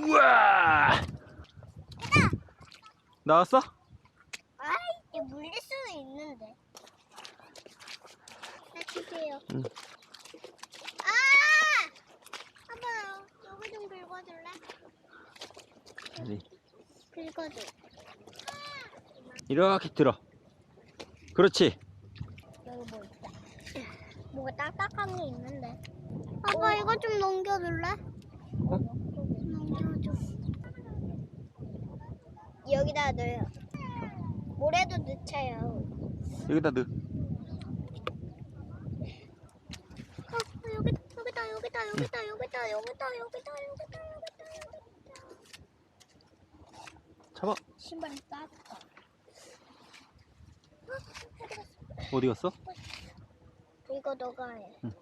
우와! 나왔어? 아이, 물릴 수는 있는데. 해주세요. 응. 아! 아빠, 여기 좀 긁어줄래? 어디? 긁어줘. 이렇게 들어. 그렇지. 여기 뭐 있다. 뭐가 딱딱한 게 있는데. 아빠, 이거 좀 넘겨줄래? 어? 넘겨줘. 여기다 넣어요. 모래도 넣자요. 여기다 넣어. 어, 여기, 여기다, 여기다, 여기다, 여기다, 여기다, 여기다, 여기다, 여기다, 여기다. 잡아. 신발이 따뜻하. 어디 갔어? 이거 너가 해. 응.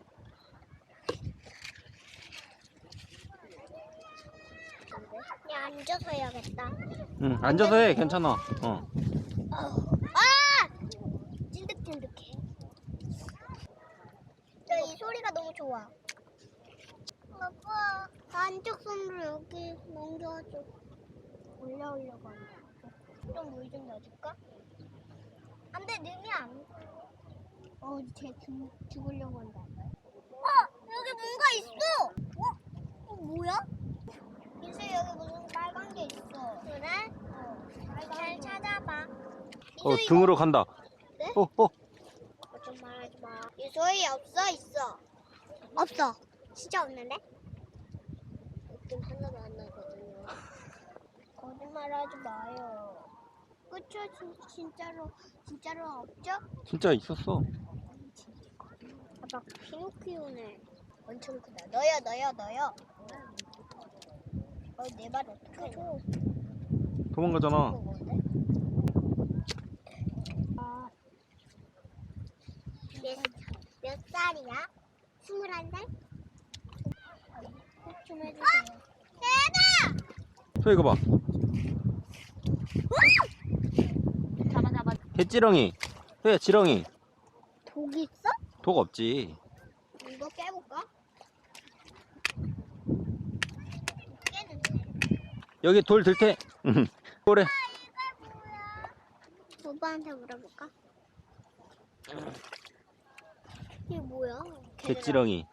그냥 앉아서 해야겠다. 응, 앉아서 해. 괜찮아. 어. 아! 찐득찐득해. 야, 이 소리가 너무 좋아. 아빠, 안쪽 손으로 여기 넘겨줘. 올라오려고 한다. 좀물좀 넣어줄까? 안 돼, 넣으면 안 돼. 어, 쟤 죽, 죽으려고 한다. 어, 여기 뭔가 있어! 어? 어 뭐야? 이수 여기 무슨 빨간 게 있어. 그래? 어, 잘 찾아봐. 어, 등으로 간다. 네? 어, 어. 이거 좀 말하지 마. 이소희 없어 있어. 없어. 진짜 없는데? 느낌 하나도 안 나거든요. 거짓말 하지 마요. 그쵸? 진, 진짜로 진짜로 없죠? 진짜 있었어. 아빠 피노키오네. 엄청 크다. 너요 너요 너요. 어내 말 어떻게 줘? 도망가잖아. 아. 몇, 몇 살이야? 스물한 살? 좀 해주세요. 대박! 저 이거 봐. 잡아 잡아. 개찌렁이. 왜 지렁이? 독 있어? 독 없지. 이거 깨볼까? 여기 돌 들테. 응. 그래. 오빠한테 물어볼까? 이게 뭐야? 개찌렁이.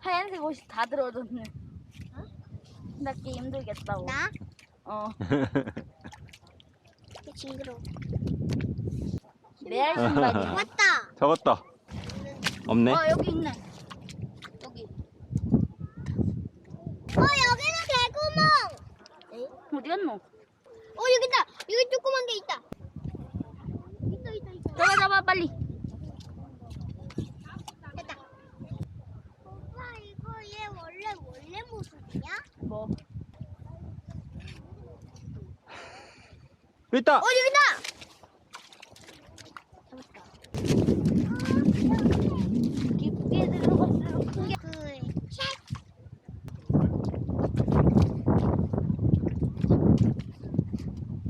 하얀색 옷이 다 들어졌네. 낫기 힘들겠다고. 나? 어. 이게 징그러워. 레알 신발이야. 왔다! 잡았다. 없네. 어 여기 있네. 여기. 어, 여기는! 어디 갔노? 어, 여기 있다! 여기 조그만 게 있다! 있다, 있다, 있다. 잡아 잡아 빨리. 됐다. 오빠, 이거 얘 원래, 원래 모습이야? 뭐? 여기 있다. 어, 여기다! 잡았다.